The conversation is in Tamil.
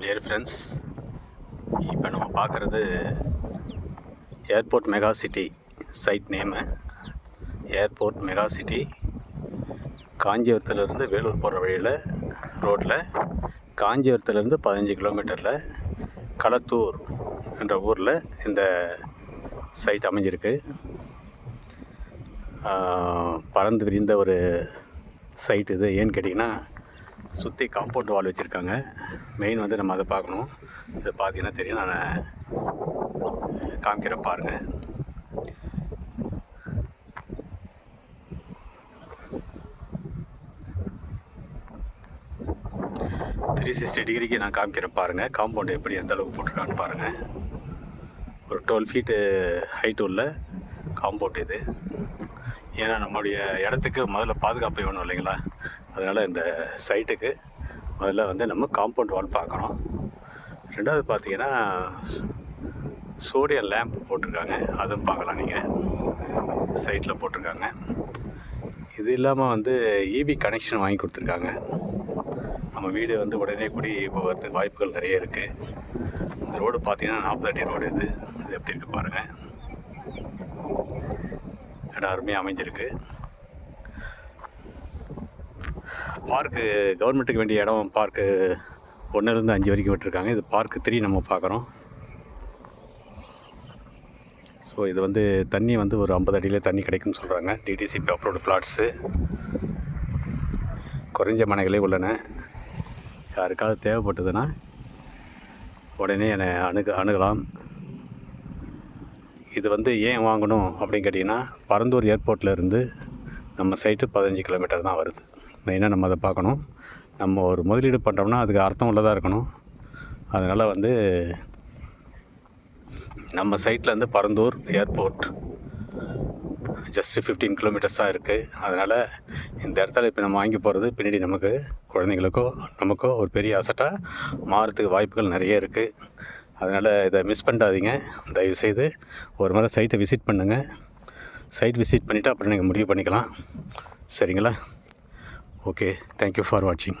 டியர் ஃப்ரெண்ட்ஸ் இப்போ நம்ம பார்க்குறது airport mega city site name airport mega city காஞ்சிபுரத்துலேருந்து Vellore போகிற வழியில் ரோட்டில் காஞ்சிபுரத்துலேருந்து பதினஞ்சு கிலோமீட்டரில் களத்தூர் என்ற ஊரில் இந்த சைட் அமைஞ்சிருக்கு. பறந்து விரிந்த ஒரு சைட் இது. ஏன்னு கேட்டிங்கன்னா சுற்றி காம்பவுண்ட் வால் வச்சுருக்காங்க. மெயின் வந்து நம்ம அதை பார்க்கணும். இதை பார்த்தீங்கன்னா தெரியும் நான் காமிக்கிறேன் பாருங்கள் த்ரீ சிக்ஸ்டி டிகிரிக்கு நான் காமிக்கிறேன் பாருங்கள் காம்பவுண்டு எப்படி எந்த அளவுக்கு போட்டிருக்கான்னு பாருங்கள் ஒரு டுவெல் ஃபீட்டு ஹைட் உள்ள காம்பவுண்ட் இது. ஏன்னா நம்மளுடைய இடத்துக்கு முதல்ல பாதுகாப்பு வேணும் இல்லைங்களா? அதனால் இந்த சைட்டுக்கு முதல்ல வந்து நம்ம காம்பவுண்ட் வால் பார்க்குறோம் ரெண்டாவது பார்த்தீங்கன்னா சோடியம் லேம்ப் போட்டிருக்காங்க. அதுவும் பார்க்கலாம் நீங்கள் சைட்டில் போட்டிருக்காங்க. இது இல்லாமல் வந்து இபி கனெக்ஷன் வாங்கி கொடுத்துருக்காங்க. நம்ம வீடு வந்து உடனே குடி போகிறதுக்கு வாய்ப்புகள் நிறைய இருக்குது இந்த ரோடு பார்த்தீங்கன்னா நாற்பது அடி ரோடு இது. இது எப்படி இருக்குது பாருங்கள் இடம் அருமையாக அமைஞ்சிருக்கு. பார்க்கு கவர்மெண்ட்டுக்கு வேண்டிய இடம் பார்க்கு ஒன்றுலேருந்து அஞ்சு வரைக்கும் விட்டுருக்காங்க. இது பார்க்கு த்ரீ நம்ம பார்க்குறோம் ஸோ இது வந்து தண்ணி வந்து ஒரு ஐம்பது அடியில் தண்ணி கிடைக்கும்னு சொல்கிறாங்க டிடிசிபி அப்ரோடு பிளாட்ஸு குறைஞ்ச மனைகளே உள்ளன. யாருக்காவது தேவைப்பட்டதுன்னா உடனே என்னை அணுக அணுகலாம். இது வந்து ஏன் வாங்கணும் அப்படின்னு கேட்டிங்கன்னா பரந்தூர் ஏர்போர்ட்லேருந்து நம்ம சைட்டு பதினஞ்சு கிலோமீட்டர் தான் வருது. மெயினாக நம்ம அதை பார்க்கணும். நம்ம ஒரு முதலீடு பண்ணுறோம்னா அதுக்கு அர்த்தம் உள்ளதாக இருக்கணும். அதனால் வந்து நம்ம சைட்லேருந்து Parandur airport just fifteen kilometres தான் இருக்குது அதனால் இந்த இடத்துல இப்போ நம்ம வாங்கி போகிறது பின்னாடி நமக்கு குழந்தைங்களுக்கோ நமக்கோ ஒரு பெரிய அசட்டாக மாறத்துக்கு வாய்ப்புகள் நிறைய இருக்குது அதனால் இதை மிஸ் பண்ணாதீங்க தயவுசெய்து ஒரு முறை சைட்டை விசிட் பண்ணுங்கள் சைட் விசிட் பண்ணிவிட்டு அப்புறம் நீங்கள் முடிவு பண்ணிக்கலாம். சரிங்களா? ஓகே தேங்க்யூ ஃபார் வாட்சிங்